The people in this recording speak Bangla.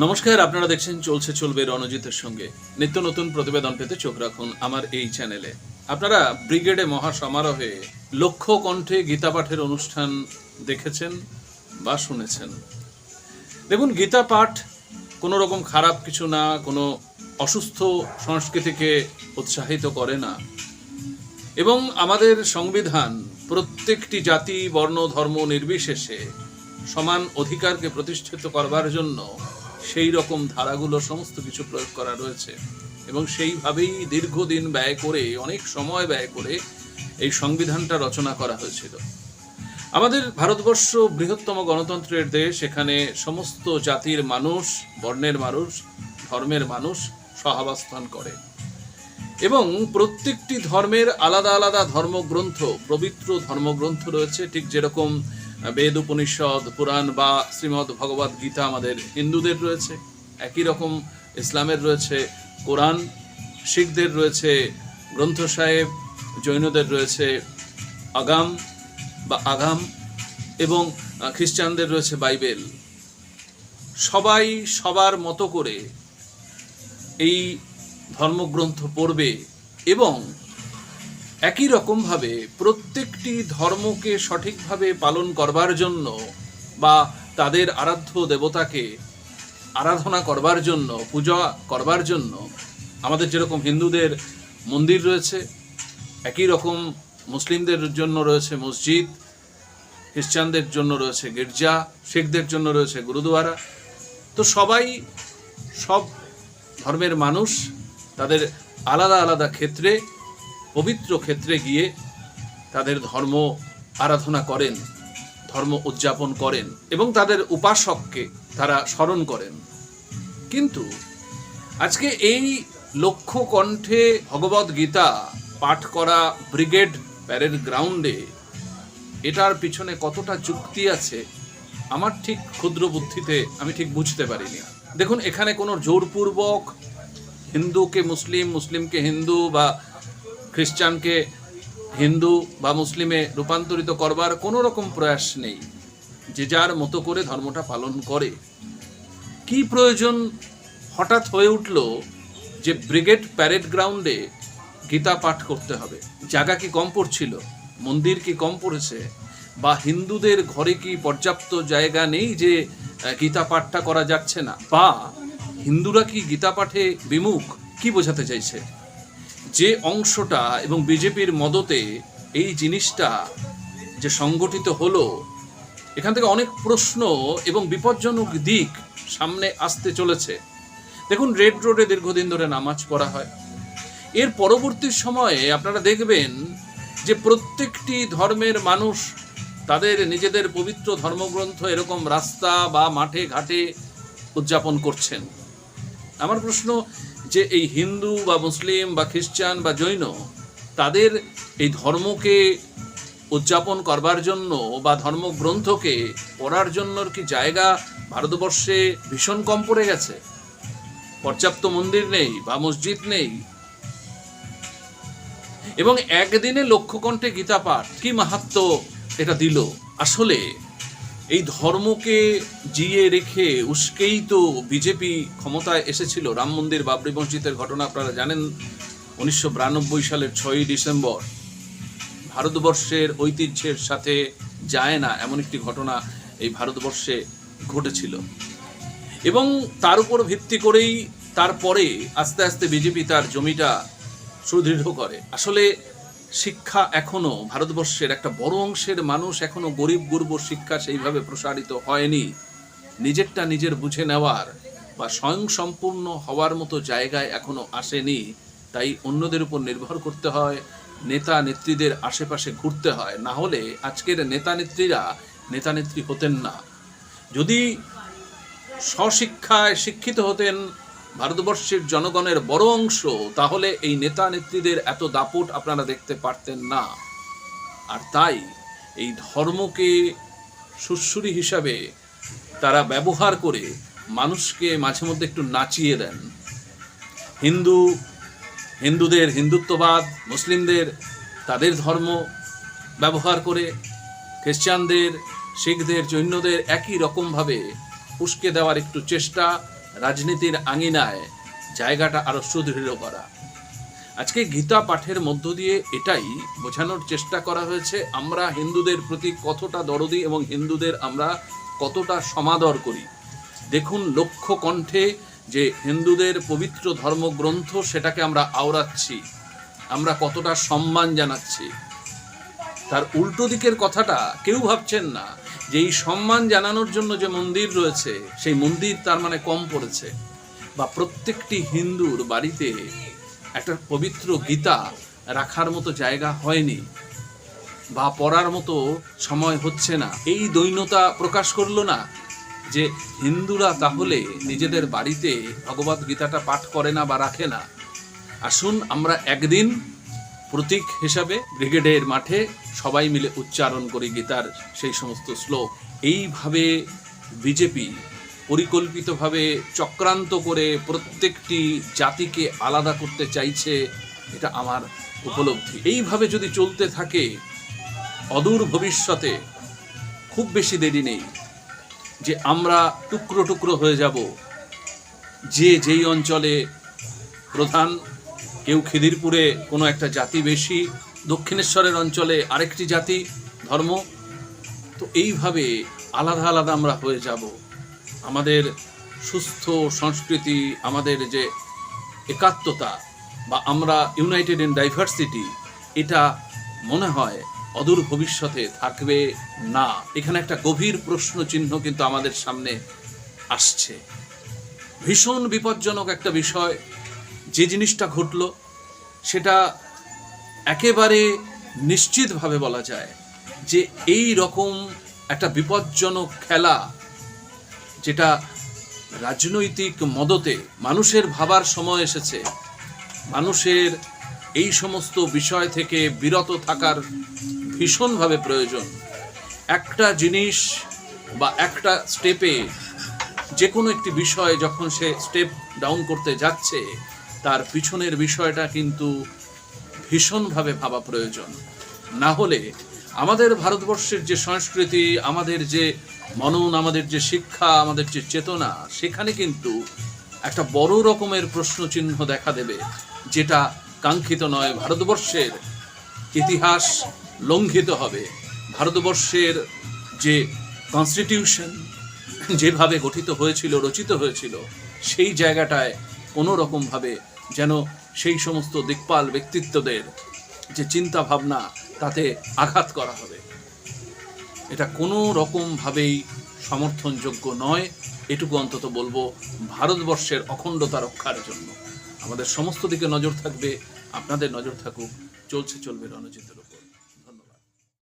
নমস্কার, আপনারা দেখছেন চলছে চলবে রণজিতের সঙ্গে। নিত্য নতুন প্রতিবেদন পেতে চোখ রাখুন আমার এই চ্যানেলে। আপনারা ব্রিগেডে মহাসমারোহে লক্ষ কণ্ঠে গীতা পাঠের অনুষ্ঠান দেখেছেন বা শুনেছেন। দেখুন গীতা পাঠ কোনো রকম খারাপ কিছু না, কোনো অসুস্থ সংস্কৃতিকে উৎসাহিত করে না। এবং আমাদের সংবিধান প্রত্যেকটি জাতি, বর্ণ, ধর্ম নির্বিশেষে সমান অধিকারকে প্রতিষ্ঠিত করবার জন্য সেই রকম ধারাগুলো সমস্ত কিছু প্রয়োগ করা রয়েছে। এবং সেইভাবেই দীর্ঘদিন ব্যয় করে, অনেক সময় ব্যয় করে এই সংবিধানটা রচনা করা হয়েছিল। আমাদের ভারতবর্ষ বৃহত্তম গণতন্ত্রের দেশ, এখানে সমস্ত জাতির মানুষ, বর্ণের মানুষ, ধর্মের মানুষ সহাবস্থান করে। এবং প্রত্যেকটি ধর্মের আলাদা আলাদা ধর্মগ্রন্থ, পবিত্র ধর্মগ্রন্থ রয়েছে, ঠিক যেরকম বেদ উপনিষদ পুরাণ বা শ্রীমদ্ ভগবদ গীতা আমাদের হিন্দুদের রয়েছে, একই রকম ইসলামের রয়েছে, কোরআন শিখদের রয়েছে, গ্রন্থ সাহেব, জৈনদের রয়েছে, আগাম বা আগাম এবং খ্রিস্টানদের রয়েছে বাইবেল। সবাই সবার মতো করে এই ধর্মগ্রন্থ পড়বে এবং একই রকমভাবে প্রত্যেকটি ধর্মকে সঠিকভাবে পালন করবার জন্য বা তাদের আরাধ্য দেবতাকে আরাধনা করবার জন্য, পূজা করবার জন্য আমাদের যেরকম হিন্দুদের মন্দির রয়েছে, একই রকম মুসলিমদের জন্য রয়েছে মসজিদ, খ্রিস্টানদের জন্য রয়েছে গির্জা, শিখদের জন্য রয়েছে গুরুদুয়ারা। তো সবাই সব ধর্মের মানুষ তাদের আলাদা আলাদা ক্ষেত্রে পবিত্র ক্ষেত্রে গিয়ে তাদের ধর্ম আরাধনা করেন, ধর্ম উদযাপন করেন এবং তাদের উপাসককে তারা স্মরণ করেন। কিন্তু আজকে এই লক্ষ্য কণ্ঠে ভগবদ গীতা পাঠ করা ব্রিগেড প্যারেড গ্রাউন্ডে এটার পিছনে কতটা যুক্তি আছে, আমার ঠিক ক্ষুদ্র বুদ্ধিতে আমি ঠিক বুঝতে পারিনি। দেখুন, এখানে কোনো জোরপূর্বক হিন্দুকে মুসলিম, মুসলিমকে হিন্দু বা খ্রিস্টানকে হিন্দু বা মুসলিমে রূপান্তরিত করবার কোনো রকম প্রয়াস নেই। যে যার মতো করে ধর্মটা পালন করে। কি প্রয়োজন হঠাৎ হয়ে উঠল যে ব্রিগেড প্যারেড গ্রাউন্ডে গীতা পাঠ করতে হবে? জায়গা কি কম পড়ছিল? মন্দির কি কম পড়েছে? বা হিন্দুদের ঘরে কি পর্যাপ্ত জায়গা নেই যে গীতা পাঠটা করা যাচ্ছে না? বা হিন্দুরা কি গীতা পাঠে বিমুখ? কি বোঝাতে চাইছে? যে অংশটা এবং বিজেপির মদতে এই জিনিসটা যে সংগঠিত হলো, এখান থেকে অনেক প্রশ্ন এবং বিপজ্জনক দিক সামনে আসতে চলেছে। দেখুন, রেড রোডে দীর্ঘদিন ধরে নামাজ পড়া হয়। এর পরবর্তী সময়ে আপনারা দেখবেন যে প্রত্যেকটি ধর্মের মানুষ তাদের নিজেদের পবিত্র ধর্মগ্রন্থ এরকম রাস্তা বা মাঠে ঘাটে উদযাপন করছেন। আমার প্রশ্ন যে এই হিন্দু বা মুসলিম বা খ্রিস্টান বা জৈন, তাদের এই ধর্মকে উদযাপন করবার জন্য বা ধর্মগ্রন্থকে পড়ার জন্য কি জায়গা ভারতবর্ষে ভীষণ কম পড়ে গেছে? পর্যাপ্ত মন্দির নেই বা মসজিদ নেই। এবং একদিনে লক্ষ্যকণ্ঠে গীতা পাঠ কি মাহাত্ম এটা দিল? আসলে এই ধর্মকে জিয়ে রেখে উস্কেই তো বিজেপি ক্ষমতায় এসেছিল। রাম মন্দির, বাবরি মসজিদের ঘটনা আপনারা জানেন, উনিশশো বিরানব্বই সালের ছয়ই ডিসেম্বর। ভারতবর্ষের ঐতিহ্যের সাথে যায় না এমন একটি ঘটনা এই ভারতবর্ষে ঘটেছিল। এবং তার উপর ভিত্তি করেই তারপরে আস্তে আস্তে বিজেপি তার জমিটা সুদৃঢ় করে। আসলে শিক্ষা এখনও, ভারতবর্ষের একটা বড় অংশের মানুষ এখনও গরিব গুরব শিক্ষা সেইভাবে প্রসারিত হয়নি। নিজেরটা নিজের বুঝে নেওয়ার বা স্বয়ং সম্পূর্ণ হওয়ার মতো জায়গায় এখনও আসেনি। তাই অন্যদের উপর নির্ভর করতে হয়, নেতা নেত্রীদের আশেপাশে ঘুরতে হয়। না হলে আজকের নেতা নেত্রীরা নেতা নেত্রী হতেন না। যদি স্বশিক্ষায় শিক্ষিত হতেন ভারতবর্ষের জনগণের বড় অংশ, তাহলে এই নেতা নেত্রীদের এত দাপট আপনারা দেখতে পারতেন না। আর তাই এই ধর্মকে সুশ্রী হিসাবে তারা ব্যবহার করে মানুষকে মাঝে মধ্যে একটু নাচিয়ে দেন। হিন্দু, হিন্দুদের হিন্দুত্ববাদ, মুসলিমদের তাদের ধর্ম ব্যবহার করে, খ্রিস্টানদের, শিখদের, জৈনদের একই রকমভাবে উস্কে দেওয়ার একটু চেষ্টা রাজনীতির আঙিনায় জায়গাটা আরও সুদৃঢ় করা। আজকে গীতা পাঠের মধ্য দিয়ে এটাই বোঝানোর চেষ্টা করা হয়েছে, আমরা হিন্দুদের প্রতি কতটা দরদি এবং হিন্দুদের আমরা কতটা সমাদর করি। দেখুন লক্ষ কণ্ঠে যে হিন্দুদের পবিত্র ধর্মগ্রন্থ সেটাকে আমরা আওড়াচ্ছি, আমরা কতটা সম্মান জানাচ্ছি। তার উল্টো দিকের কথাটা কেউ ভাবছেন না। যে এই সম্মান জানানোর জন্য যে মন্দির রয়েছে, সেই মন্দির তার মানে কম পড়েছে। বা প্রত্যেকটি হিন্দুর বাড়িতে একটা পবিত্র গীতা রাখার মতো জায়গা হয়নি বা পড়ার মতো সময় হচ্ছে না। এই দৈন্যতা প্রকাশ করল না যে হিন্দুরা তাহলে নিজেদের বাড়িতে ভগবত গীতাটা পাঠ করে না বা রাখে না। আসুন আমরা একদিন প্রতীক হিসাবে ব্রিগেডের মাঠে সবাই মিলে উচ্চারণ করি গীতার সেই সমস্ত শ্লোক। এইভাবে বিজেপি পরিকল্পিতভাবে চক্রান্ত করে প্রত্যেকটি জাতিকে আলাদা করতে চাইছে, এটা আমার উপলব্ধি। এইভাবে যদি চলতে থাকে, অদূর ভবিষ্যতে খুব বেশি দেরি নেই যে আমরা টুকরো টুকরো হয়ে যাব। যে যেই অঞ্চলে প্রধান কেউ খিদিরপুরে কোনো একটা জাতি বেশি, দক্ষিণেশ্বরের অঞ্চলে আরেকটি জাতি, ধর্ম। তো এইভাবে আলাদা আলাদা আমরা হয়ে যাব। আমাদের সুস্থ সংস্কৃতি, আমাদের যে একাত্মতা বা আমরা ইউনাইটেড ইন ডাইভার্সিটি এটা মনে হয় অদূর ভবিষ্যতে থাকবে না। এখানে একটা গভীর প্রশ্ন চিহ্ন কিন্তু আমাদের সামনে আসছে। ভীষণ বিপজ্জনক একটা বিষয় যে জিনিসটা ঘটলো, সেটা একেবারে নিশ্চিতভাবে বলা যায় যে এই রকম একটা বিপজ্জনক খেলা, যেটা রাজনৈতিক মদতে মানুষের ভাবার সময় এসেছে, মানুষের এই সমস্ত বিষয় থেকে বিরত থাকার ভীষণভাবে প্রয়োজন। একটা জিনিস বা একটা স্টেপে যে কোনো একটি বিষয় যখন সে স্টেপ ডাউন করতে যাচ্ছে তার পিছনের বিষয়টা কিন্তু ভীষণভাবে ভাবা প্রয়োজন। না হলে আমাদের ভারতবর্ষের যে সংস্কৃতি, আমাদের যে মনন, আমাদের যে শিক্ষা, আমাদের যে চেতনা, সেখানে কিন্তু একটা বড় রকমের প্রশ্নচিহ্ন দেখা দেবে, যেটা কাঙ্ক্ষিত নয়। ভারতবর্ষের ইতিহাস লঙ্ঘিত হবে। ভারতবর্ষের যে কনস্টিটিউশন যেভাবে গঠিত হয়েছিল, রচিত হয়েছিল, সেই জায়গাটায় কোনো রকমভাবে যেন সেই সমস্ত দিকপাল ব্যক্তিত্বদের যে চিন্তা ভাবনা তাতে আঘাত করা হবে। এটা কোনো রকমভাবেই সমর্থনযোগ্য নয়। এটুকু অন্তত বলব, ভারতবর্ষের অখণ্ডতা রক্ষার জন্য। আমাদের সমস্ত দিকে নজর থাকবে, আপনাদের নজর থাকুক, চলছে, চলবে উপর